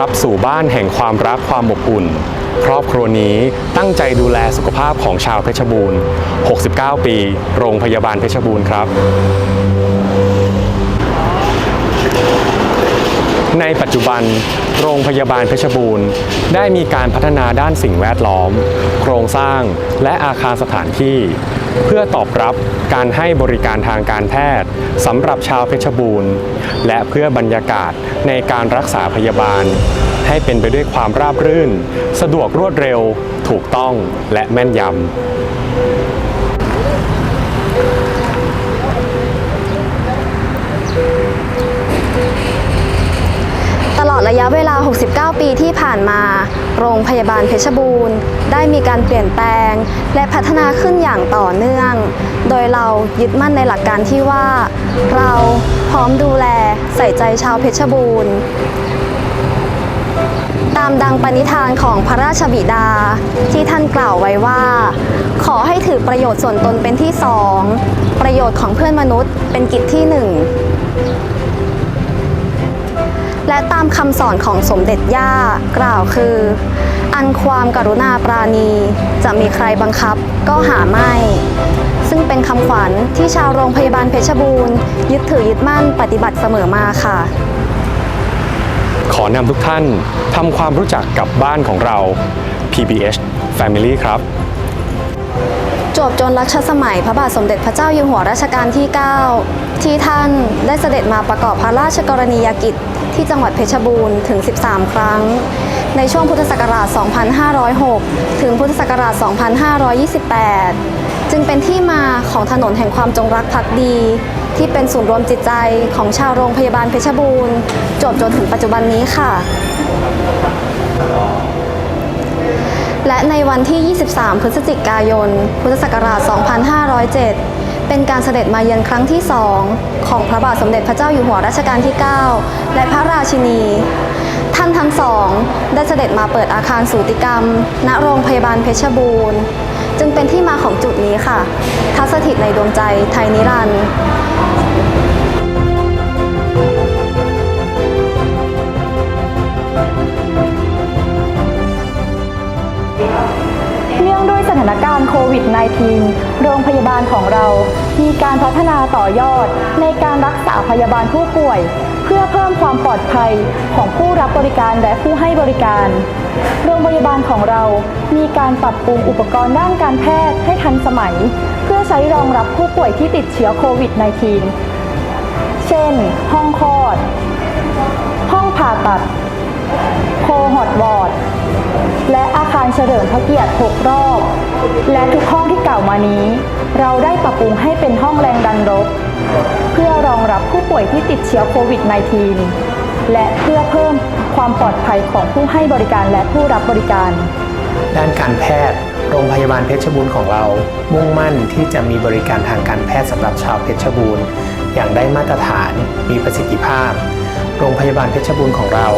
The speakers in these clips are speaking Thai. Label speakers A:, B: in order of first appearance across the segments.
A: รับสู่บ้านแห่งความรักความอบอุ่น ครอบครัวนี้ตั้งใจดูแลสุขภาพของชาวเพชรบูรณ์ 69 ปี โรงพยาบาลเพชรบูรณ์ครับในปัจจุบัน โรงพยาบาลเพชรบูรณ์ ได้มีการพัฒนาด้านสิ่งแวดล้อม โครงสร้างและอาคารสถานที่ เพื่อตอบรับการให้บริการทางการแพทย์สำหรับชาวเพชรบูรณ์ และเพื่อบรรยากาศในการรักษาพยาบาล ให้เป็นไปด้วยความราบรื่น สะดวกรวดเร็ว ถูกต้องและแม่นยำ
B: ตลอดระยะเวลา 69 ปีที่ผ่านมา โรงพยาบาลเพชรบูรณ์ ได้มีการเปลี่ยนแปลง และพัฒนาขึ้นอย่างต่อเนื่อง โดยเรายึดมั่นในหลักการที่ว่า เราพร้อมดูแลใส่ใจชาวเพชรบูรณ์ ตามดังปณิธานของพระราชบิดา ที่ท่านกล่าวไว้ว่า ขอให้ถือประโยชน์ส่วนตนเป็นที่สองประโยชน์ของเพื่อนมนุษย์เป็นกิจที่หนึ่งและตามคำสอนของสมเด็จย่ากล่าวคือ อันความกรุณาปราณี จะมีใครบังคับก็หาไม่ ซึ่งเป็นคำขวัญที่ชาวโรงพยาบาลเพชรบูรณ์ ยึดถือยึดมั่นปฏิบัติเสมอมาค่ะ
A: ขอนำทุกท่านทำความรู้จักกับบ้านของเรา PBH Family ครับ
B: จวบจนรัชสมัยพระบาทสมเด็จพระเจ้าอยู่หัวรัชกาลที่ 9 ที่ท่านได้เสด็จมาประกอบพระราชกรณียกิจ ที่จังหวัดเพชรบูรณ์ถึง 13 ครั้ง ในช่วงพุทธศักราช 2506 ถึงพุทธศักราช 2528 จึงเป็นที่มาของถนนแห่งความจงรักภักดี ที่เป็นศูนย์รวมจิตใจของชาวโรงพยาบาลเพชรบูรณ์จบจนถึงปัจจุบันนี้ค่ะ และในวันที่ 23 พฤศจิกายน พุทธศักราช 2507 เป็นการเสด็จมาเยือนครั้งที่2ของพระบาทสมเด็จพระเจ้าอยู่หัวรัชกาลที่ 9 และพระราชินี ท่านทั้งสอง ได้เสด็จมาเปิดอาคารสูติกรรม ณโรงพยาบาลเพชรบูรณ์ จึงเป็นที่มาของจุดนี้ค่ะ ทัศถิตในดวงใจไทยนิรันดร์
C: เนื่องด้วยสถานการณ์โควิด -19 โรงพยาบาลของเรา มีการพัฒนาต่อยอดในการรักษาพยาบาลผู้ป่วย พื่อเพิ่มความปลอดภัยของผู้รับบริการและผู้ให้บริการ โรงพยาบาลของเรามีการปรับปรุงอุปกรณ์ด้านการแพทย์ให้ทันสมัย เพื่อใช้รองรับผู้ป่วยที่ติดเชื้อโควิด -19 เช่น ห้องคลอด ห้องผ่าตัด โคฮอตวอร์ดและอาคารเฉลิมพระเกียรติ 6 รอบ และทุกห้องที่กล่าวมานี้ เราได้ปรับปรุงให้เป็นห้องแรงดันรบ เพื่อรองรับผู้ป่วยที่ติดเชื้อโควิด -19 และเพื่อเพิ่มความปลอดภัยของผู้ให้บริการและผู้รับบริการ
D: ด้านการแพทย์ โรงพยาบาลเพชรบูรณ์ของเรา มุ่งมั่นที่จะมีบริการทางการแพทย์สำหรับชาวเพชรบูรณ์ อย่างได้มาตรฐาน มีประสิทธิภาพ โรงพยาบาลเพชรบูรณ์ของเรา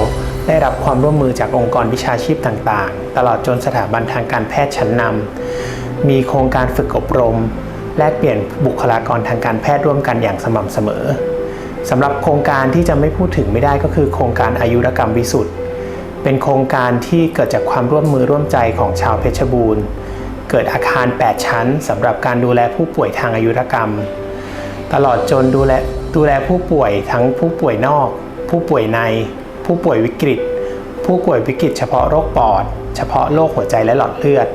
D: ได้รับความร่วมมือจากองค์กรวิชาชีพต่างๆ ตลอดจนสถาบันทางการแพทย์ชั้นนำ มีโครงการฝึกอบรม แลกเปลี่ยนบุคลากรทางการแพทย์ร่วมกันอย่างสม่ำเสมอสำหรับโครงการที่จะไม่พูดถึงไม่ได้ก็คือ โครงการอายุรกรรมวิสุทธิ์เป็นโครงการที่เกิดจากความร่วมมือร่วมใจของชาวเพชรบูรณ์ เกิดอาคาร 8 ชั้นสำหรับการดูแลผู้ป่วยทางอายุรกรรม ตลอดจนดูแลดูแลผู้ป่วยทั้งผู้ป่วยนอก ผู้ป่วยใน ผู้ป่วยวิกฤต ผู้ป่วยวิกฤตเฉพาะโรคปอด เฉพาะโรคหัวใจและหลอดเลือด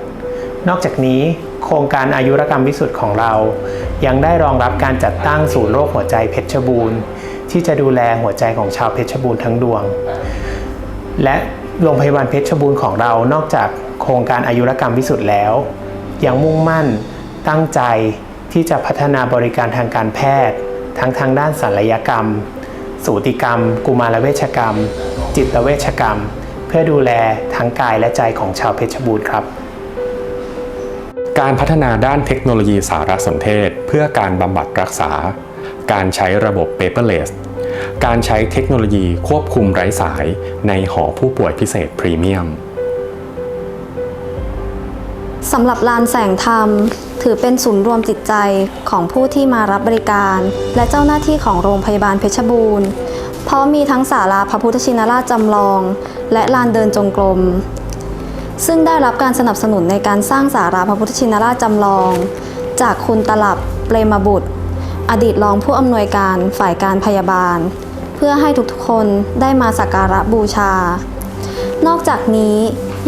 D: นอกจากนี้โครงการอายุรกรรมวิสุทธิ์ของเรา ยังได้รองรับการจัดตั้งศูนย์โรคหัวใจเพชรบูรณ์ ที่จะดูแลหัวใจของชาวเพชรบูรณ์ทั้งดวง และโรงพยาบาลเพชรบูรณ์ของเรานอกจากโครงการอายุรกรรมวิสุทธิ์แล้ว ยังมุ่งมั่นตั้งใจที่จะพัฒนาบริการทางการแพทย์ ทั้งทางด้านศัลยกรรม สูติกรรม กุมารเวชกรรม จิตเวชกรรม เพื่อดูแลทั้งกายและใจของชาวเพชรบูรณ์ครับ
A: การพัฒนาด้านเทคโนโลยีสารสนเทศ เพื่อการบำบัดรักษา การใช้ระบบ paperless การใช้เทคโนโลยีควบคุมไร้สายในหอผู้ป่วยพิเศษพรีเมียม
B: สำหรับลานแสงธรรม ถือเป็นศูนย์รวมจิตใจของผู้ที่มารับบริการ และเจ้าหน้าที่ของโรงพยาบาลเพชรบูรณ์ เพราะมีทั้งศาลาพระพุทธชินราชจำลอง และลานเดินจงกรม ซึ่งได้รับการสนับสนุนในการสร้างศาลาพระพุทธชินราชจำลอง จากคุณตลับเปรมบุตร อดีตรองผู้อำนวยการฝ่ายการพยาบาล เพื่อให้ทุกๆคนได้มาสักการะบูชา นอกจากนี้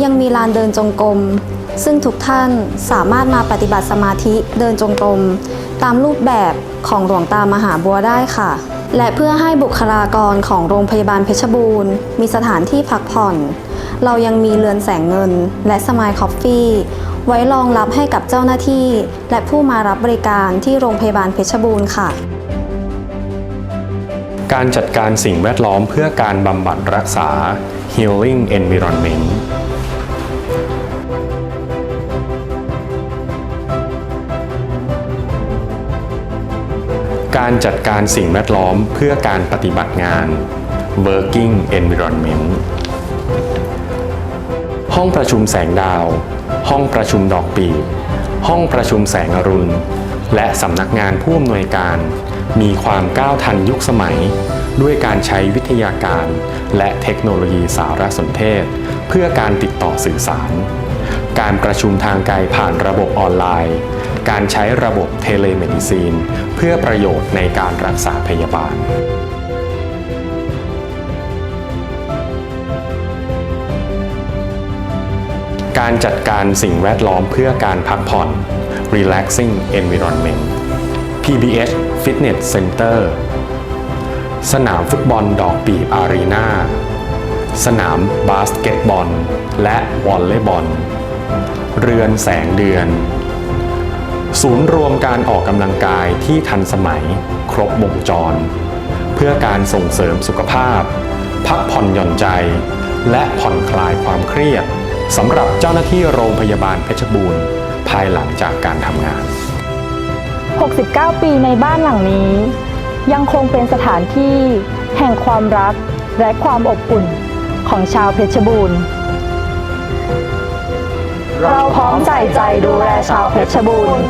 B: ยังมีลานเดินจงกรมซึ่งทุกท่านสามารถมาปฏิบัติสมาธิเดินจงกรมตามรูปแบบของหลวงตามหาบัวได้ค่ะ และเพื่อให้บุคลากรของโรงพยาบาลเพชรบูรณ์ มีสถานที่พักผ่อน เรายังมีเรือนแสงเงิน และสมายคอฟฟี่ ไว้รองรับให้กับเจ้าหน้าที่ และผู้มารับบริการที่โรงพยาบาลเพชรบูรณ์ค่ะ
A: การจัดการสิ่งแวดล้อมเพื่อการบำบัดรักษา healing environment การจัดการสิ่งแวดล้อมเพื่อการปฏิบัติงาน working environment ห้องประชุมแสงดาว ห้องประชุมดอกปีห้องประชุมแสงอรุณ และสำนักงานผู้อำนวยการ มีความก้าวทันยุคสมัย ด้วยการใช้วิทยาการ และเทคโนโลยีสารสนเทศ เพื่อการติดต่อสื่อสาร การประชุมทางไกลผ่านระบบออนไลน์ การใช้ระบบเทเลเมดิซีน เพื่อประโยชน์ในการรักษาพยาบาล การจัดการสิ่งแวดล้อมเพื่อการพักผ่อน relaxing environment PBH Fitness Center สนามฟุตบอลดอกปีบอารีนาสนามบาสเกตบอล และวอลเลย์บอล เรือนแสงเดือน ศูนย์รวมการออกกำลังกายที่ทันสมัยครบวงจร เพื่อการส่งเสริมสุขภาพ พักผ่อนหย่อนใจ และผ่อนคลายความเครียด สำหรับเจ้าหน้าที่โรงพยาบาลเพชรบูรณ์ ภายหลังจากการทำงาน
C: 69 ปีในบ้านหลังนี้ ยังคงเป็นสถานที่แห่งความรักและความอบอุ่นของชาวเพชรบูรณ์ เราพร้อมใส่ใจดูแลชาวเพชรบูรณ์